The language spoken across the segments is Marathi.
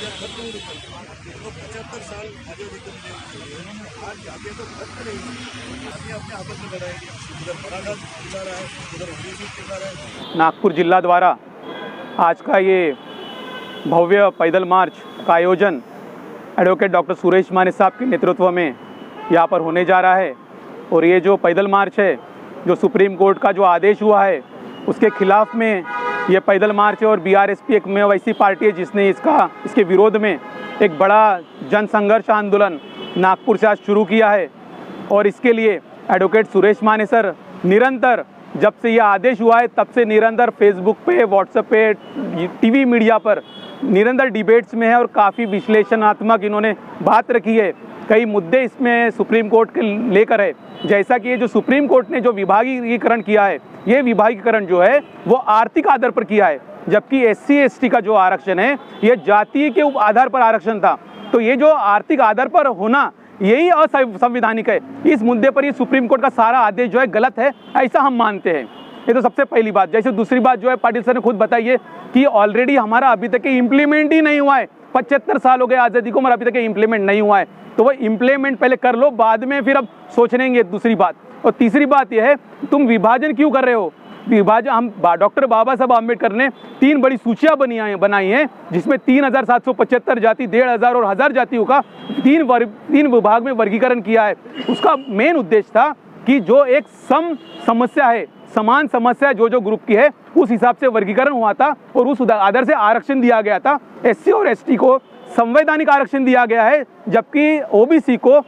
पचहत्तर साल आज तो नहीं अपने आपस में उधर है उधर है। नागपुर जिला द्वारा आज का ये भव्य पैदल मार्च का आयोजन एडवोकेट डॉक्टर सुरेश माने साहब के नेतृत्व में यहाँ पर होने जा रहा है। और ये जो पैदल मार्च है, जो सुप्रीम कोर्ट का जो आदेश हुआ है, उसके खिलाफ में ये पैदल मार्च है और बीआरएसपी एक में वैसी पार्टी है जिसने इसका, इसके विरोध में एक बड़ा जन संघर्ष आंदोलन नागपुर से आज शुरू किया है। और इसके लिए एडवोकेट सुरेश माने सर, निरंतर जब से यह आदेश हुआ है, तब से निरंतर फेसबुक पे व्हाट्सएप पे टीवी मीडिया पर निरंतर डिबेट्स में है और काफ़ी विश्लेषणात्मक इन्होंने बात रखी है। कई मुद्दे इसमें सुप्रीम कोर्ट के लेकर है। जैसा कि ये जो सुप्रीम कोर्ट ने जो विभागीकरण किया है, ये विभागीकरण जो है, वो आर्थिक आधार पर किया है। जबकि एस सी का जो आरक्षण है, ये जाति के आधार पर आरक्षण था। तो ये जो आर्थिक आधार पर होना, यही असंवैधानिक है। इस मुद्दे पर ये सुप्रीम कोर्ट का सारा आदेश जो है गलत है, ऐसा हम मानते हैं। ये तो सबसे पहली बात। जैसे दूसरी बात जो है, पाटिल सर ने खुद बताई है कि ऑलरेडी हमारा अभी तक इम्प्लीमेंट ही नहीं हुआ है। पचहत्तर साल हो गए आज़ादी को, मगर अभी तक इम्प्लीमेंट नहीं हुआ है। तो वो इम्प्लीमेंट पहले कर लो, बाद में फिर अब सोच लेंगे दूसरी बात। और तीसरी बात यह है, तुम विभाजन क्यों कर रहे हो? विभाजन, हम डॉक्टर बाबा साहब आम्बेडकर ने तीन बड़ी सूचियाँ बनी हैं बनाई हैं, जिसमें तीन हज़ार सात सौ पचहत्तर जाति, डेढ़ हज़ार और हज़ार जातियों का तीन वर्ग तीन विभाग में वर्गीकरण किया है। उसका मेन उद्देश्य था कि जो एक सम समस्या है समान समस्या जो जो ग्रुप की है, उस हिसाब से वर्गीकरण हुआ था और उस आधार से आरक्षण दिया गया था। एससी और एसटी को संवैधानिक आरक्षण दिया गया है, जबकि ओबीसी को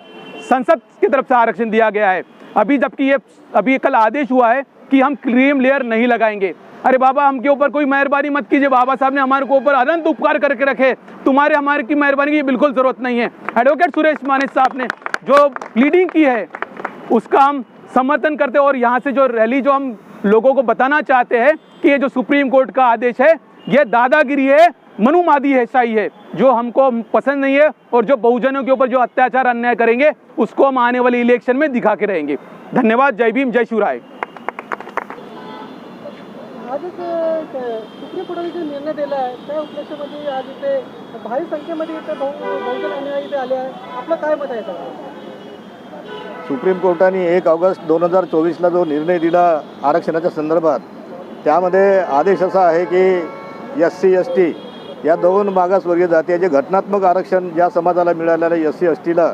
संसद की तरफ़ से आरक्षण दिया गया है। अभी जबकि ये, अभी कल आदेश हुआ है कि हम क्रीम लेयर नहीं लगाएँगे। अरे बाबा, हमके ऊपर कोई मेहरबानी मत कीजिए। बाबा साहब ने हमारे को ऊपर अनंत उपकार करके रखे। तुम्हारे, हमारे की मेहरबानी की बिल्कुल ज़रूरत नहीं है। एडवोकेट सुरेश मानिक साहब ने जो प्लीडिंग की है, उसका हम समर्थन करते हैं। और यहाँ से जो रैली जो हम लोगों को बताना चाहते हैं कि ये जो सुप्रीम कोर्ट का आदेश है ये दादागिरी है मनुमादी है शाही है जो हमको पसंद नहीं है और जो बहुजनों के ऊपर जो अत्याचार अन्याय करेंगे उसको हम आने वाले इलेक्शन में दिखा के रहेंगे। धन्यवाद जय भीम जय शिवराय। आजच अ, सुप्रीम कोर्टाने जो निर्णय दिला आज इथे भारी संख्येमध्ये इथे बहु बहुजन अनुयायी इथे आले आहे. मत सर सुप्रीम कोर्टाने एक ऑगस्ट दोन हजार चोवीसला जो निर्णय दिला आरक्षणाच्या संदर्भात त्यामध्ये आदेश असा आहे की एस सी एस टी या दोन मागासवर्गीय जाती जे घटनात्मक आरक्षण ज्या समाजाला मिळालेलं आहे एस सी एस टीला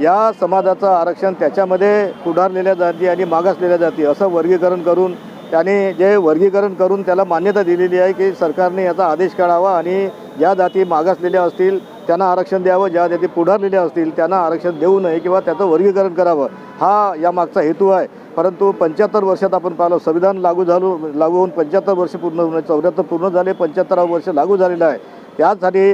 या समाजाचं आरक्षण त्याच्यामध्ये पुढारलेल्या जाती आणि मागासलेल्या जाती असं वर्गीकरण करून त्याने जे वर्गीकरण करून त्याला मान्यता दिलेली आहे की सरकारने याचा आदेश काढावा आणि ज्या जाती मागासलेल्या असतील त्यांना आरक्षण द्यावं ज्या त्याचे पुढारलेल्या असतील त्यांना आरक्षण देऊ नये किंवा त्याचं वर्गीकरण करावं हा या मागचा हेतू आहे. परंतु पंच्याहत्तर वर्षात आपण पाहिलं संविधान लागू झालो लागू होऊन पंच्याहत्तर वर्ष पूर्ण चौऱ्याहत्तर पूर्ण झाले पंच्याहत्तरावं वर्ष लागू झालेलं आहे. त्यासाठी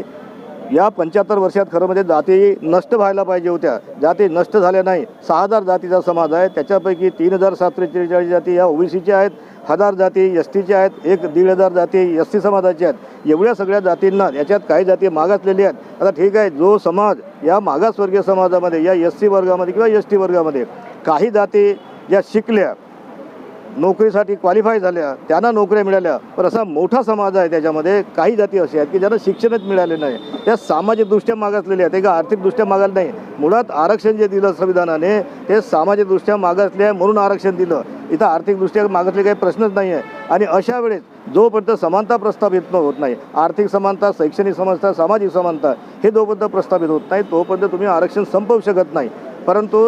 या पंच्याहत्तर वर्षात खरं म्हणजे जाती नष्ट व्हायला पाहिजे होत्या. जाती नष्ट झाल्या नाही. सहा हजार जातीचा समाज आहे. त्याच्यापैकी तीन हजार सातशे त्रेचाळीस जाती या ओबीसीच्या आहेत. हजार जाती एस टीच्या आहेत. एक दीड हजार जाती एस टी समाजाच्या आहेत. एवढ्या सगळ्या जातींना याच्यात काही जाती मागासलेली आहेत. आता ठीक आहे जो समाज या मागासवर्गीय समाजामध्ये या एस सी वर्गामध्ये किंवा एस टी वर्गामध्ये काही जाती ज्या शिकल्या नोकरीसाठी क्वालिफाय झाल्या त्यांना नोकऱ्या मिळाल्या. पण असा मोठा समाज आहे त्याच्यामध्ये काही जाती अशा आहेत की ज्यांना शिक्षणच मिळाले नाही. त्या सामाजिकदृष्ट्या मागासलेले आहेत ते का आर्थिकदृष्ट्या मागाल नाही. मुळात आरक्षण जे दिलं संविधानाने ते सामाजिकदृष्ट्या मागासले आहे म्हणून आरक्षण दिलं. इथं आर्थिकदृष्ट्या मागासले काही प्रश्नच नाही आहे आणि अशा वेळेस जोपर्यंत समानता प्रस्थापित न होत नाही आर्थिक समानता शैक्षणिक समानता सामाजिक समानता हे जोपर्यंत प्रस्थापित होत नाही तोपर्यंत तुम्ही आरक्षण संपवू शकत नाही. परंतु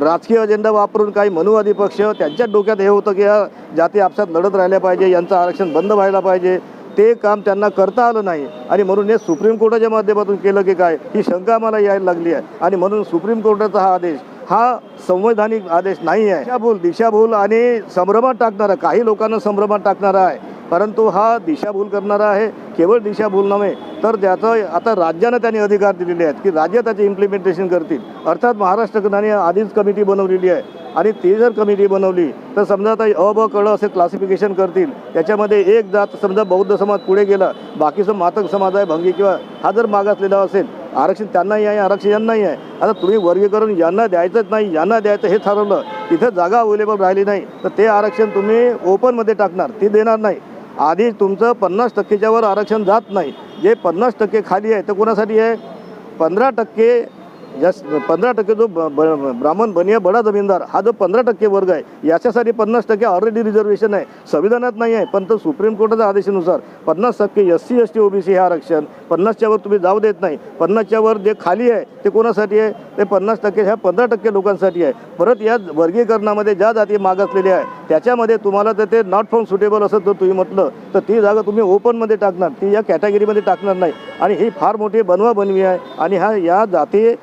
राजकीय अजेंडा वापरून काही मनुवादी पक्ष त्यांच्या डोक्यात हे होतं की या जाती आपसात लढत राहिल्या पाहिजे यांचं आरक्षण बंद व्हायला पाहिजे. ते काम त्यांना करता आलं नाही. आणि म्हणून हे सुप्रीम कोर्टाच्या माध्यमातून केलं की काय ही शंका मला यायला लागली आहे. आणि म्हणून सुप्रीम कोर्टाचा हा आदेश हा संवैधानिक आदेश नाही आहे. दिशाभूल दिशाभूल आणि संभ्रमात टाकणारा काही लोकांना संभ्रमात टाकणारा आहे. परंतु हा दिशाभूल करणारा आहे केवळ दिशाभूल नव्हे तर त्याचं आता राज्यानं त्यांनी अधिकार दिलेले आहेत की राज्य त्याचे इम्प्लिमेंटेशन करतील. अर्थात महाराष्ट्राने आधीच कमिटी बनवलेली आहे. आणि ती जर कमिटी बनवली तर समजा आता अ ब कळ असे क्लासिफिकेशन करतील. त्याच्यामध्ये एक जात समजा बौद्ध समाज पुढे गेला बाकीचं मातक समाज आहे भंगी किंवा हा जर मागासलेला असेल आरक्षण त्यांनाही आहे आरक्षण यांनाही आहे. आता तुम्ही वर्गीकरण यांना द्यायचंच नाही यांना द्यायचं हे ठरवलं तिथं जागा अवेलेबल राहिली नाही तर ते आरक्षण तुम्ही ओपनमध्ये टाकणार ती देणार नाही. आधी तुमचं पन्नास टक्केच्यावर आरक्षण जात नाही. जे पन्नास टक्के खाली आहे तर कोणासाठी आहे? पंधरा टक्के जस पंधरा टक्के जो ब- ब- ब्राह्मण बनिया बडा जमीनदार हा जो पंधरा टक्के वर्ग आहे याच्यासाठी पन्नास टक्के ऑलरेडी रिझर्वेशन आहे. संविधानात नाही आहे पण तो सुप्रीम कोर्टाच्या आदेशानुसार पन्नास टक्के S C S T OBC हे आरक्षण पन्नासच्या वर तुम्ही जाऊ देत नाही. पन्नासच्या वर जे खाली आहे ते कोणासाठी आहे? ते पन्नास टक्के ह्या पंधरा टक्के लोकांसाठी आहे. परत या वर्गीकरणामध्ये ज्या जाती मागासलेल्या आहे त्याच्यामध्ये तुम्हाला तर ते नॉट फाउंड सुटेबल असं जर तुम्ही म्हटलं तर ती जागा तुम्ही ओपनमध्ये टाकणार ती या कॅटेगरीमध्ये टाकणार नाही. आणि ही फार मोठी बनवा बनवी आहे. आणि हा या जाती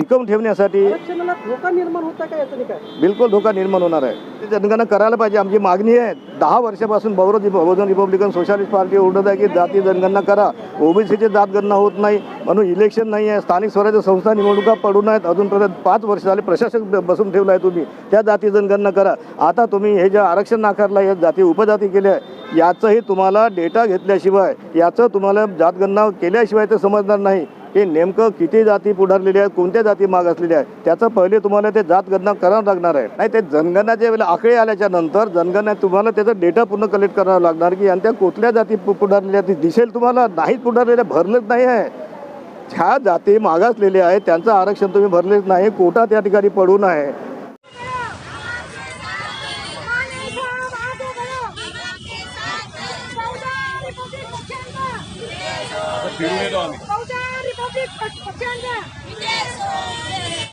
टिकवून ठेवण्यासाठी आरक्षणाला धोका निर्माण होता का काय बिलकुल धोका निर्माण होणार आहे. ते जनगणना करायला पाहिजे. आमची मागणी आहे दहा वर्षापासून Bahujan Bahujan Republican Socialist Party ओरडत आहे की जाती जनगणना करा. ओबीसीची जात गणना होत नाही. म्हणून इलेक्शन नाही आहे. स्थानिक स्वराज्य संस्था निवडणुका पडून आहेत अजूनपर्यंत पाच वर्ष झाले प्रशासक बसून ठेवला आहे तुम्ही. त्या जाती जनगणना करा. आता तुम्ही हे जे आरक्षण नाकारलं या जाती उपजाती केल्या याचंही तुम्हाला डेटा घेतल्याशिवाय याचं तुम्हाला जातगणना केल्याशिवाय ते समजणार नाही. की नेमकं किती जाती पुढारलेल्या आहेत कोणत्या जाती मागासलेल्या आहेत त्याचं पहिले तुम्हाला ते जातगणना करावं लागणार आहे. नाही ते जनगणनाच्या वेळेला आकडे आल्याच्यानंतर जनगणना तुम्हाला त्याचा डेटा पूर्ण कलेक्ट करावा लागणार की आणि त्या कुठल्या जाती पु- पुढारलेल्या आहेत ते दिसेल तुम्हाला नाहीत पुढारलेल्या भरलेच नाही आहे. ह्या जाती मागासलेल्या आहेत त्यांचं आरक्षण तुम्ही भरलेच नाही कोटा त्या ठिकाणी पडून आहे. फिरून येतो आम्ही. 我我站这儿